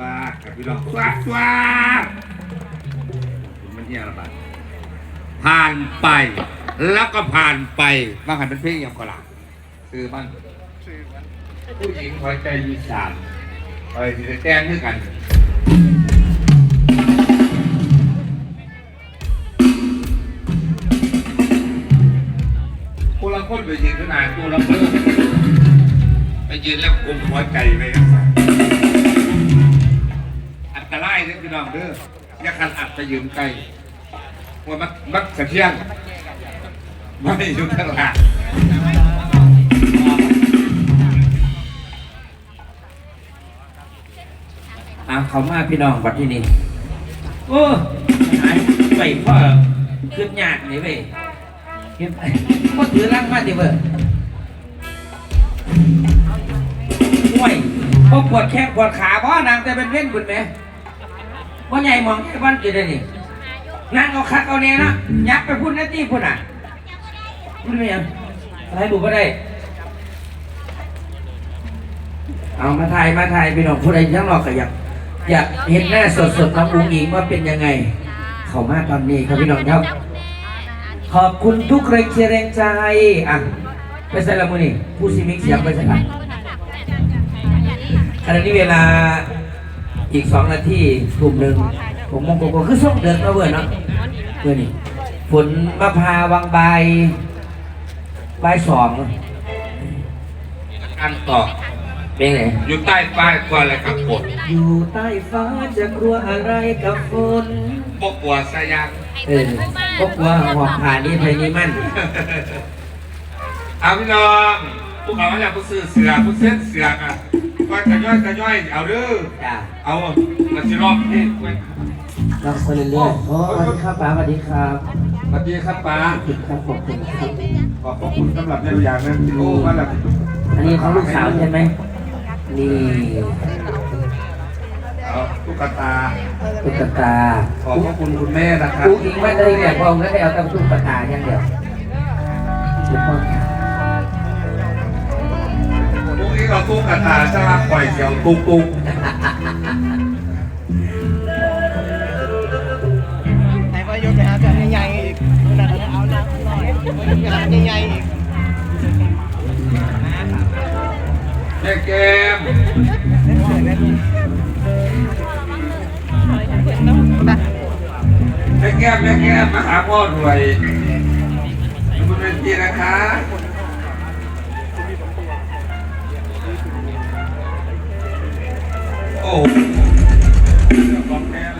ว้ากับพี่น้องว้าว้ามันเนี่ยระบาดผ่านไป แล้วก็ผ่านไปบางหันเป็นเพลงอย่างกหลังคือมันผู้หญิงคอยใจยีสานคอยที่จะแจ้งด้วยกันกูละคนไปยืนขนาดกูละเพิ่มไปยืนแล้วกลมหัวใจไปกันซะอันตรา เนี่ยพี่น้องเด้ออย่าคันอัดไปยืนใกล้ว่ามักมักกระเทียงไม่อยู่ตลาดอ่าเขามาพี่น้องวัดที่นี่โอ้หายไปพ่อขึ้นยากนี่เว้ยเห็นไหมพ่อถือลังมาดิเว้ยห่วยพ่อปวดแข้งปวดขาพ่อนางแต่เป็นเว้นบุญไหม พ่อใหญ่มองแค่วันอยู่ได้นี่นั่งเอาคักเอาเนี่ยนะยักไปพุ่นนาตีพุ่นอะมันไม่ยังอะไรบุก็ได้ เอามาถ่ายมาถ่ายพี่น้องผู้ใดทั้งนอกก็อยากอยากเห็นหน้าสดๆน้องอุ้งอิงว่าเป็นยังไง เขามาตอนนี้ครับพี่น้องครับ ขอบคุณทุกแรงเชียร์แรงใจอะไปใส่ละมือนี่ผู้ซิมิกเสียงไปใส่ละขณะนี้เวลา อีกสองนาทีกลุ่มหนึ่งผมมองกคือส่งเดินมาเบื่อเนาะเบื่อนี่ฝนมะพร้าววังใบายใบายสองการต่อเป็นไงอยู่ใต้ป้ายก่อนเลยครับผมอยู่ใต้ฟ้าจะกลัวอะไรกับฝนพวกปัวสายังเออพวกว่าหอบผ่านนี่เพลงนี้มั่นเอาพี่น้องพวกเขาอยากผู้ซื้อเสือผู้เส้นเสือ กันก็จะย่อยจะย่อยเอาเด้อจ้าเอามันจะรอบเพศไว้ลองไปเรื่อยๆโอ้สวัสดีครับป้าสวัสดีครับสวัสดีครับป้าขอบคุณครับขอบคุณครับขอบพระคุณสำหรับในตัวอย่างนั้นที่รู้ว่าแบบอันนี้ของลูกสาวใช่ไหมนี่เอาตุ๊กตาตุ๊กตา ขอบพระคุณคุณแม่นะครับลูกอิงไม่ได้แบบพองแล้วได้เอาแต่ตุ๊กตาอย่างเดียว กต้องพวกนี้เราตุ๊กตาจะมาปล่อยเสียวตุ๊กตุ๊กไหนว่ายนไปหาแบบใหญ่ๆอีกนั่นน่ะเอาหนักหน่อยกระดาษใหญ่ๆอีกแม่แก้มแม่แก้มแม่แก้มมาหาพ่อรวยคุณเป็นจีนะคะ โอ้โห ของแท้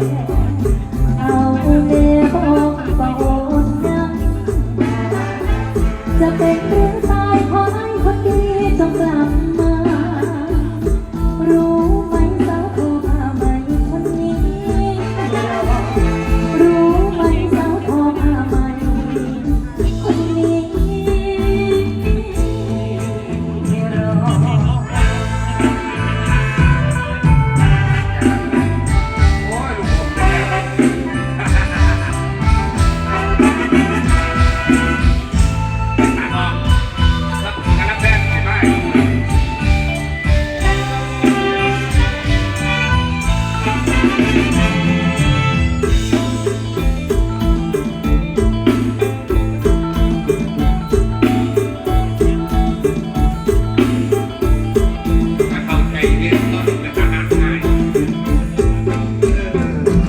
Yeah.